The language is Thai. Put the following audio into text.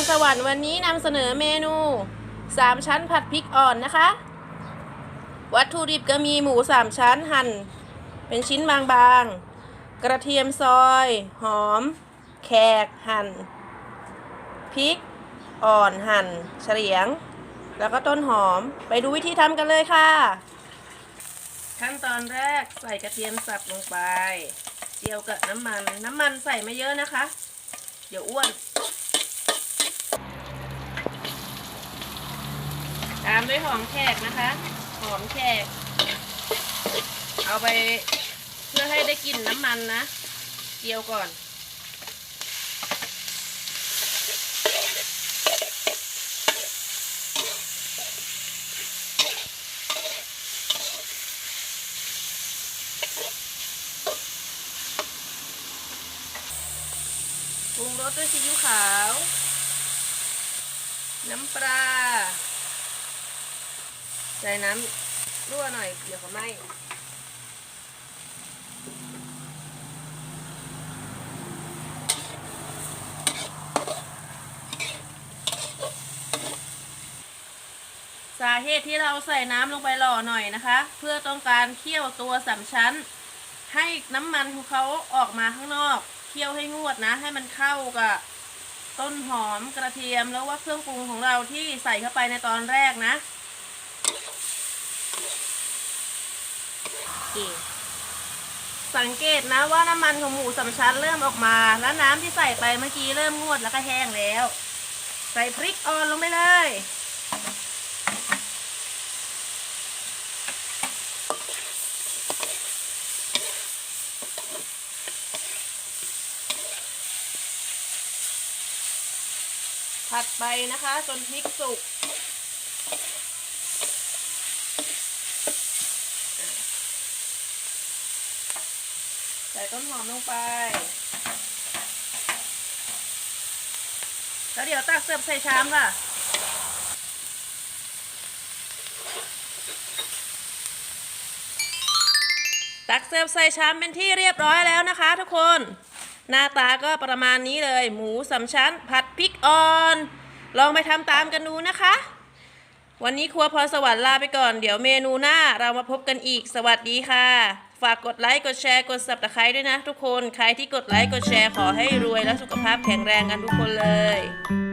รสวรรค์วันนี้นำเสนอเมนู3ชั้นผัดพริกอ่อนนะคะ วัตถุดิบก็มีหมู3ชั้นหั่น เป็นชิ้นบางๆ กระเทียมซอย หอม แขกหั่นพริกอ่อนหั่น เฉลียง แล้วก็ต้นหอมไปดูวิธีทำกันเลยค่ะ ขั้นตอนแรกใส่กระเทียมสับลงไปเจียวกับน้ำมัน น้ำมันใส่ไม่เยอะนะคะ เดี๋ยวอ้วน ตาม ด้วยหอมแขกนะคะ หอมแขก เอาไปเพื่อให้ได้กลิ่นน้ำมันนะ เจียวก่อนปรุงรสด้วยซีอิ๊วขาว น้ำปลา ใส่น้ำรั่วหน่อย เดี๋ยวเขาไหม้สาเหตุที่เราใส่น้ำลงไปหล่อหน่อยนะคะ เพื่อต้องการเคี่ยวตัวสามชั้น ให้น้ำมันของเขาออกมาข้างนอก เคี่ยวให้งวดนะ ให้มันเข้ากับต้นหอมกระเทียมแล้วว่าเครื่องปรุงของเราที่ใส่เข้าไปในตอนแรกนะ สังเกตนะว่าน้ำมันของหมูสามชั้นเริ่มออกมา แล้วน้ำที่ใส่ไปเมื่อกี้เริ่มงวดแล้วก็แห้งแล้ว ใส่พริกอ่อนลงไปเลยผัดไปนะคะ จนพริกสุก ใส่ต้นหอมลงไป แล้วเดี๋ยวตักเสิร์ฟใส่ชามค่ะ ตักเสิร์ฟใส่ชามเป็นที่เรียบร้อยแล้วนะคะทุกคน หน้าตาก็ประมาณนี้เลย หมูสามชั้น ผัดพริกอ่อน ลองไปทำตามกันดูนะคะ วันนี้ครัวพรสวรรค์ลาไปก่อน เดี๋ยวเมนูหน้าเรามาพบกันอีก สวัสดีค่ะ ฝากกดไลค์ กดแชร์ กดสับตะไคร้ด้วยนะทุกคน ใครที่กดไลค์ กดแชร์ขอให้รวยและสุขภาพแข็งแรงกันทุกคนเลย